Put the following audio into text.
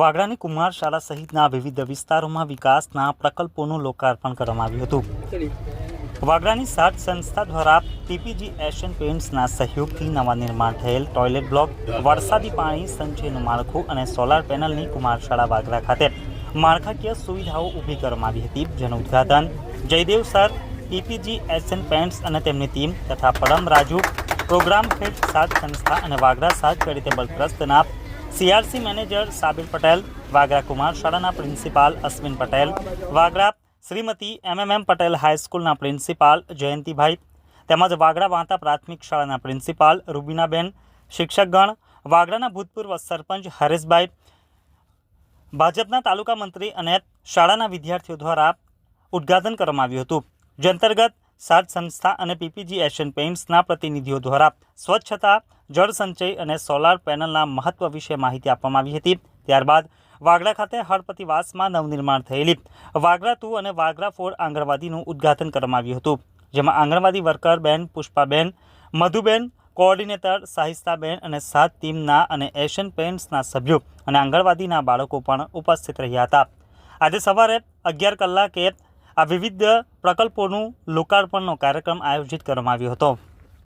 વાગડાની કુમાર શાળા સહિતના વિવિધ વિસ્તારોમાં વિકાસના પ્રકલ્પોનું લોકાર્પણ કરવામાં આવ્યું હતું. વાગડાની સાત સંસ્થા દ્વારા પીપીજી એશિયન પેઇન્ટ્સના સહયોગથી નવા નિર્માણ થયેલ ટોયલેટ બ્લોક, વરસાદી પાણી, સંચયનું માળખું અને સોલાર પેનલની કુમાર શાળા વાગડા ખાતે માળખાકીય સુવિધાઓ ઊભી કરવામાં આવી હતી. જેનું ઉદ્ઘાટન Jaydev sir, PPG Asian Paints અને તેમની ટીમ તથા પરમ રાજુ, પ્રોગ્રામ હેડ સાત સંસ્થા અને વાગડા સાત ચેરિટેબલ ટ્રસ્ટના સીઆરસી મેનેજર સાબિર પટેલ, વાગરા કુમાર શાળાના પ્રિન્સિપાલ અશ્વિન પટેલ, વાગરા શ્રીમતી એમએમએમ પટેલ હાઈસ્કૂલના પ્રિન્સિપાલ જયંતિભાઈ, તેમજ વાગડા વાંતા પ્રાથમિક શાળાના પ્રિન્સિપાલ રૂબીનાબેન, શિક્ષકગણ વાગડાના ભૂતપૂર્વ સરપંચ હરેશભાઈ, ભાજપના તાલુકા મંત્રી અને શાળાના વિદ્યાર્થીઓ દ્વારા ઉદ્ઘાટન કરવામાં આવ્યું હતું. જે અંતર્ગત સાત સંસ્થા અને પીપીજી એશિયન પેઇન્ટ્સના પ્રતિનિધિઓ દ્વારા સ્વચ્છતા, જળ સંચય અને સોલાર પેનલના મહત્વ વિશે માહિતી આપવામાં આવી હતી. ત્યારબાદ વાગડા ખાતે હળપતિવાસમાં નવનિર્માણ થયેલી વાગડા ટુ અને વાગડા ફોર આંગણવાડીનું ઉદ્ઘાટન કરવામાં આવ્યું હતું. જેમાં આંગણવાડી વર્કર બેન પુષ્પાબેન મધુબેન, કોઓર્ડિનેટર સાહિસ્તાબેન અને સાત ટીમના અને એશિયન પેઇન્ટ્સના સભ્યો અને આંગણવાડીના બાળકો પણ ઉપસ્થિત રહ્યા હતા. આજે સવારે અગિયાર કલાકે આ વિવિધ પ્રકલ્પોનું લોકાર્પણનો કાર્યક્રમ આયોજિત કરવામાં આવ્યો હતો.